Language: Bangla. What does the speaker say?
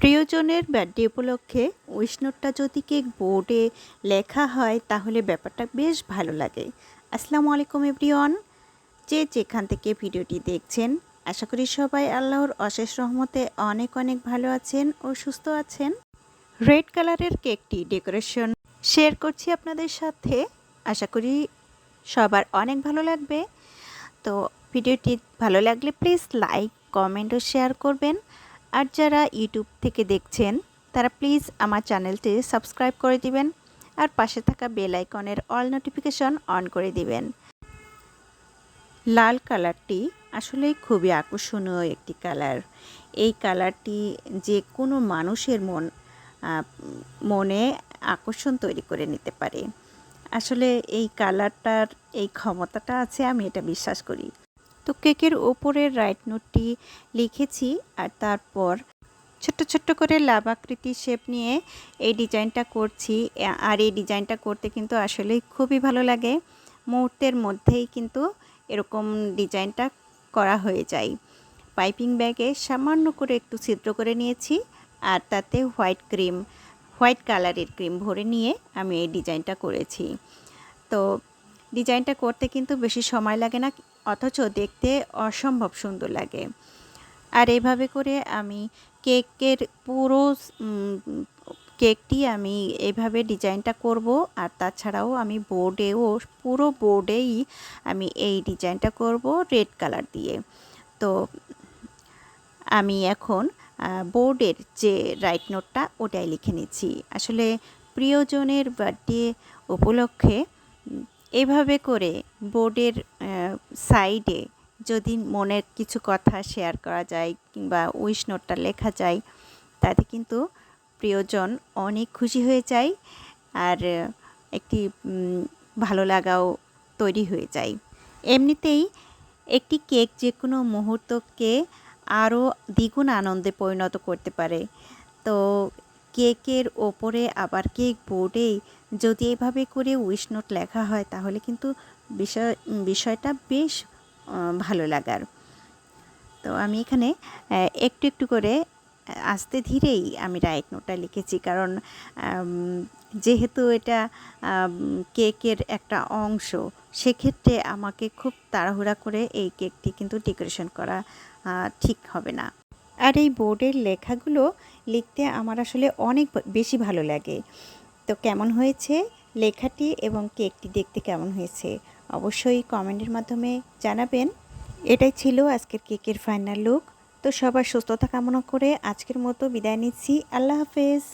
প্রিয়জনের বার্থডে উপলক্ষে উইশনোটটা যদি কেক বোর্ডে লেখা হয়, তাহলে ব্যাপারটা বেশ ভালো লাগে। আসসালামু আলাইকুম এভরিওয়ান। যে যেখান থেকে ভিডিওটি দেখছেন, আশা করি সবাই আল্লাহর অশেষ রহমতে অনেক অনেক ভালো আছেন ও সুস্থ আছেন। রেড কালারের কেকটি ডেকোরেশন শেয়ার করছি আপনাদের সাথে। আশা করি সবার অনেক ভালো লাগবে। তো ভিডিওটি ভালো লাগলে প্লিজ লাইক, কমেন্ট ও শেয়ার করবেন। আর যারা ইউটিউব থেকে দেখছেন, তারা প্লিজ আমার চ্যানেলটি সাবস্ক্রাইব করে দিবেন আর পাশে থাকা বেল আইকনের অল নোটিফিকেশন অন করে দিবেন। লাল কালারটি আসলে খুবই আকর্ষণীয় একটি কালার এই কালারটি যে কোনো মানুষের মন মনে আকর্ষণ তৈরি করে নিতে পারে। আসলে এই কালারটার এই ক্ষমতাটা আছে, আমি এটা বিশ্বাস করি। তো কেকের ওপরের রাইট নোটটি লিখেছি আর তারপর ছোট্ট ছোট্ট করে লাভ আকৃতি শেপ নিয়ে এই ডিজাইনটা করছি। আর এই ডিজাইনটা করতে কিন্তু আসলে খুবই ভালো লাগে। মুহূর্তের মধ্যেই কিন্তু এরকম ডিজাইনটা করা হয়ে যায়। পাইপিং ব্যাগে সামান্য করে একটু ছিদ্র করে নিয়েছি আর তাতে হোয়াইট ক্রিম, হোয়াইট কালারের ক্রিম ভরে নিয়ে আমি এই ডিজাইনটা করেছি। তো ডিজাইনটা করতে কিন্তু বেশি সময় লাগে না, অথচ দেখতে অসম্ভব সুন্দর লাগে। আর এভাবে করে আমি কেকের পুরো কেকটি আমি এভাবে ডিজাইনটা করব, আর তাছাড়াও আমি বোর্ডেও, পুরো বোর্ডেই আমি এই ডিজাইনটা করব রেড কালার দিয়ে। তো আমি এখন বোর্ডের যে রাইট নোটটা ওটাই লিখে নিচ্ছি। আসলে প্রিয়জনের বার্থডে উপলক্ষে এভাবে করে বোর্ডের সাইডে যদি মনের কিছু কথা শেয়ার করা যায় কিংবা উইশ নোটটা লেখা যায়, তাতে কিন্তু প্রিয়জন অনেক খুশি হয়ে যায় আর একটি ভালো লাগাও তৈরি হয়ে যায়। এমনিতেই একটি কেক যে কোনো মুহূর্তকে আরও দ্বিগুণ আনন্দে পরিণত করতে পারে। তো কেকের ওপরে আবার কেক বোর্ডে যদি এভাবে করে উইশ নোট লেখা হয়, তাহলে কিন্তু বিষয়, বিষয়টা বেশ ভালো লাগার। তো আমি এখানে একটু একটু করে, আস্তে ধীরেই আমি রাইট নোটটা লিখেছি। কারণ যেহেতু এটা কেকের একটা অংশ, সেক্ষেত্রে আমাকে খুব তাড়াহুড়া করে এই কেকটি কিন্তু ডেকোরেশন করা ঠিক হবে না। আর এই বোর্ডের লেখাগুলো লিখতে আমার আসলে অনেক বেশি ভালো লাগে। তো কেমন হয়েছে লেখাটি এবং কেকটি দেখতে কেমন হয়েছে? অবশ্যই কমেন্টের মাধ্যমে জানাবেন। এটাই ছিল আজকের কেকের ফাইনাল লুক তো সবার সুস্থতা কামনা করে আজকের মতো বিদায় নিচ্ছি। আল্লাহ হাফেজ।